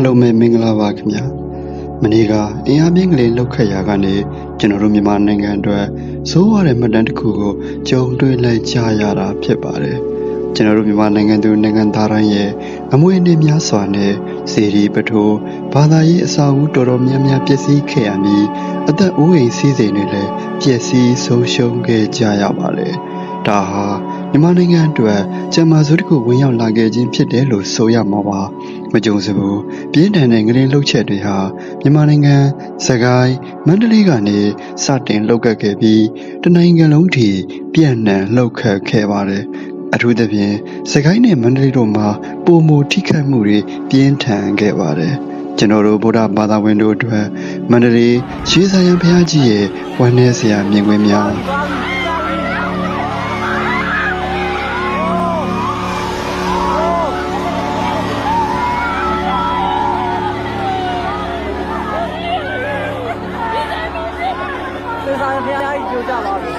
အားလုံးပဲမင်္ဂလာပါခင်ဗျာမနေ့ကအင်အားပြင်းကလေးလောက်ခတ်ရာကနေကျွန်တော်တို့မြန်မာနိုင်ငံအတွက်စိုးရတဲ့မှတ်တမ်းတစ်ခုကိုကြုံတွေ့လိုက်ကြရတာဖြစ်ပါတယ်ကျွန်တော်တို့မြန်မာနိုင်ငံသူနိုင်ငံသားတိုင်းရဲ့အမွေအနှစ်များစွာနဲ့စီရီပထိုးဘာသာရေးအစာအုပ်တော်တော်များများပျက်စီးခဲ့ရပြီးအသက်အိုးအိမ်စီးစိမ်တွေလည်းပျက်စီးဆုံးရှုံးခဲ့ကြရပါတယ်ဒါဟာ မြန်မာနိုင်ငံအတွက်ကျမစုတစ်ခုဝင်ရောက်လာခဲ့ခြင်းဖြစ်တယ်လို့ဆိုရမှာပါမကြုံစဘူးပြင်းထန်တဲ့ငရေလှုပ်ချက်တွေဟာမြန်မာနိုင်ငံစကိုင်းမန္တလေးကနေစတင်လှုပ်ခတ်ခဲ့ပြီးတနိုင်ငံလုံးထိပြန့်နှံ့လှုပ်ခတ်ခဲ့ပါတယ်အထူးသဖြင့်စကိုင်းနဲ့မန္တလေးတို့မှာပုံမူထိခိုက်မှုတွေပြင်းထန်ခဲ့ပါတယ်ကျွန်တော်တို့ဗုဒ္ဓဘာသာဝင်တို့အတွက်မန္တလေးရှေးဆိုင်ရန်ဘုရားကြီးရဲ့ဝမ်းနည်းစရာမြင်ကွင်းများ ဘုရားကြီးကြိုးကြပါပြီ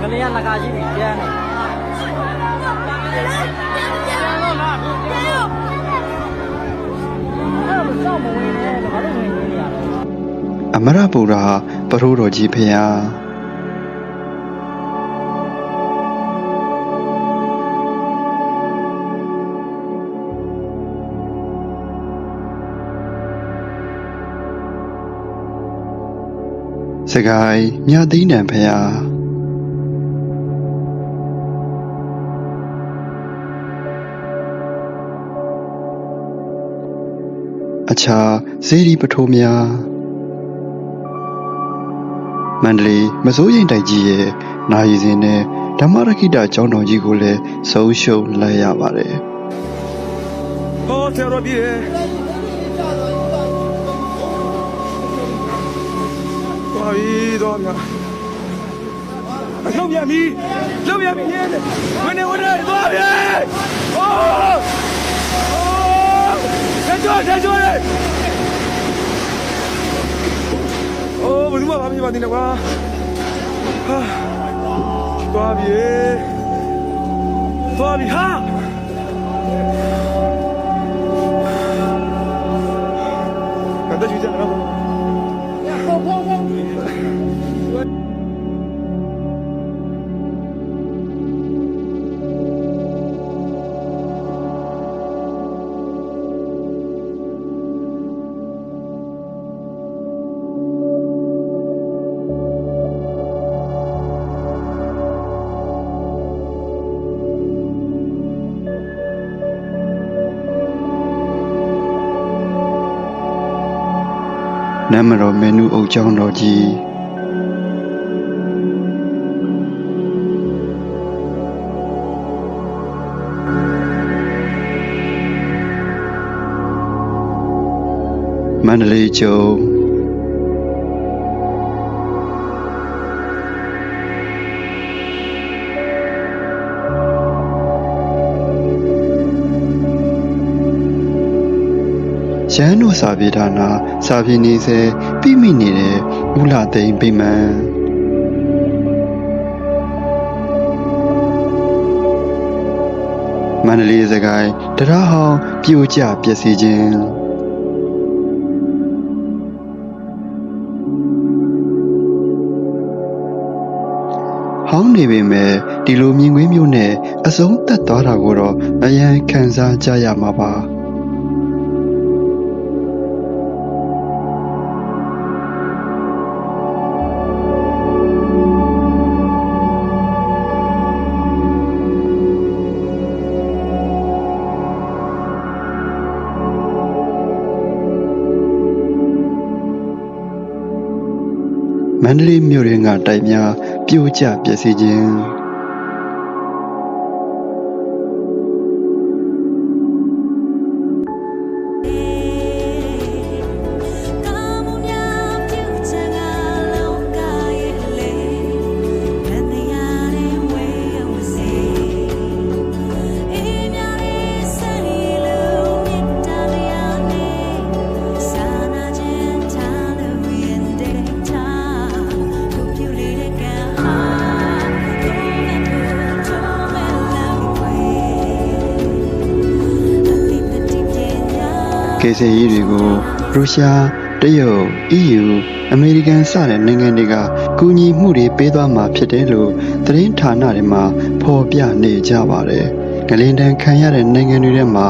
ကလေးကလကာရှိပြီကျန်းနေအဲ့မစောင့်မဝင်နဲ့ဘာလို့ဝင်နေရလဲအမရပူရာပရိုးတော်ကြီးဖ စကိုင်းမြသိန်းတံဖရာအခြားဇေဒီပထိုးများမန္တလေးမစိုးရိမ်တိုက်ကြီးရဲ့နာရီစင်းနဲ့ဓမ္မရခိတကျောင်းတော်ကြီးကိုလည်းဆုံးရှုံးလိုက်ရပါတယ်ဟောဆရာတော်ပြည် သွားပြီတော့မြအလုံးပြန်ပြီလုံးပြန်ပြီရဲ့ဝင်နေဝင်နေသွားပြီဟောဟောဆက်ကြောဆက်ကြောလေအိုးဘယ်သူမှမဖြစ်ပါသေးနဲ့ကွာဟာသွားပြီသွားပြီဟာ နမတော်မင်းနုအုပ်ကျောင်းတော်ကြီးမန္တလေးကျုံ ရန်တို့စာပြေဌာနစာပြေနေစေပြိမိနေတဲ့ဦးလာသိန်းပိမှန်မန္တလေးစကိုင်းတရားဟောင်းပြိုကျပျက်စီးခြင်းဟောင်းနေပေမဲ့ဒီလိုမြင်ကွင်းမျိုးနဲ့အစုံသက်သွားတာကိုတော့အရန်ခံစားကြရမှာပါ န္တလေးမြို့ရင်းကတိုက်များ ပြိုကျပျက်စီးခြင်း ကေဆယ်ရေးတွေကိုရုရှားတရုတ် EU အမေရိကန်စတဲ့နိုင်ငံတွေကကူညီမှုတွေပေးသွားမှာဖြစ်တယ်လို့သတင်းဌာနတွေမှာဖော်ပြနေကြပါတယ်။ဂလင်တန်ခံရတဲ့နိုင်ငံတွေထဲမှာ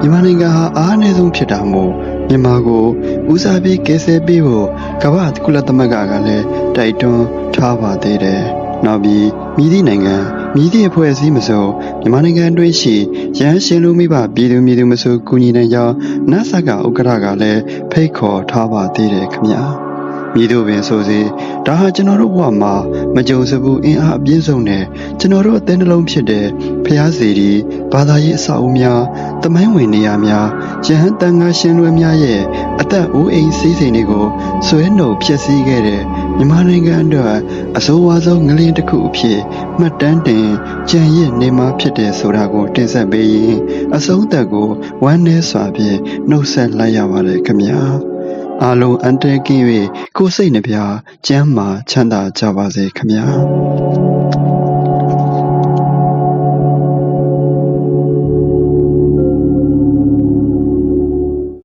မြန်မာနိုင်ငံဟာအားအနည်းဆုံးဖြစ်တာမို့မြန်မာကိုဦးစားပေးကယ်ဆယ်ပေးဖို့ကမ္ဘာ့ကုလသမဂ္ဂကလည်းတိုက်တွန်းထားပါသေးတယ်။နောက်ပြီးမြည်သည့်နိုင်ငံ မြည်သည့်အဖွဲ့အစည်းမဆိုမြန်မာနိုင်ငံအတွင်းရှိရဟန်းရှင်လူမိဘပြည်သူမြည်သူမဆိုကူညီနိုင်ကြောင်း NASA ကဥက္ကဋ္ဌကလည်းဖိတ်ခေါ်ထားပါသေးတယ်ခင်ဗျာ။ မြည်တို့ပင်ဆိုစေဒါဟာကျွန်တော်တို့ဘဝမှာမကြုံစဘူးအင်အားအပြည့်စုံတဲ့ကျွန်တော်တို့အသင်းတစ်လုံးဖြစ်တဲ့ဖျားစီဒီဘာသာရေးအဆောက်အဦများတမိုင်းဝင်နေရာများရဟန်းတန်ခါရှင်လွယ်များရဲ့အသက်အိုးအိမ်စီးစိမ်တွေကိုဆွဲနှုတ်ဖျက်ဆီးခဲ့တဲ့မြန်မာနိုင်ငံအတွက်အဆိုးဝါးဆုံးငလျင်တစ်ခုအဖြစ်မှတ်တမ်းတင်ကြံရစ်နေမှာဖြစ်တယ်ဆိုတာကိုတင်ဆက်ပေးရင်အဆုံးသက်ကိုဝမ်းနည်းစွာဖြင့်နှုတ်ဆက်လိုက်ရပါတယ်ခင်ဗျာ အားလုံးအန်တဲကင်း၍ကိုယ်စိတ်နှပြကျမ်းမာချမ်းသာကြပါစေခင်ဗျာ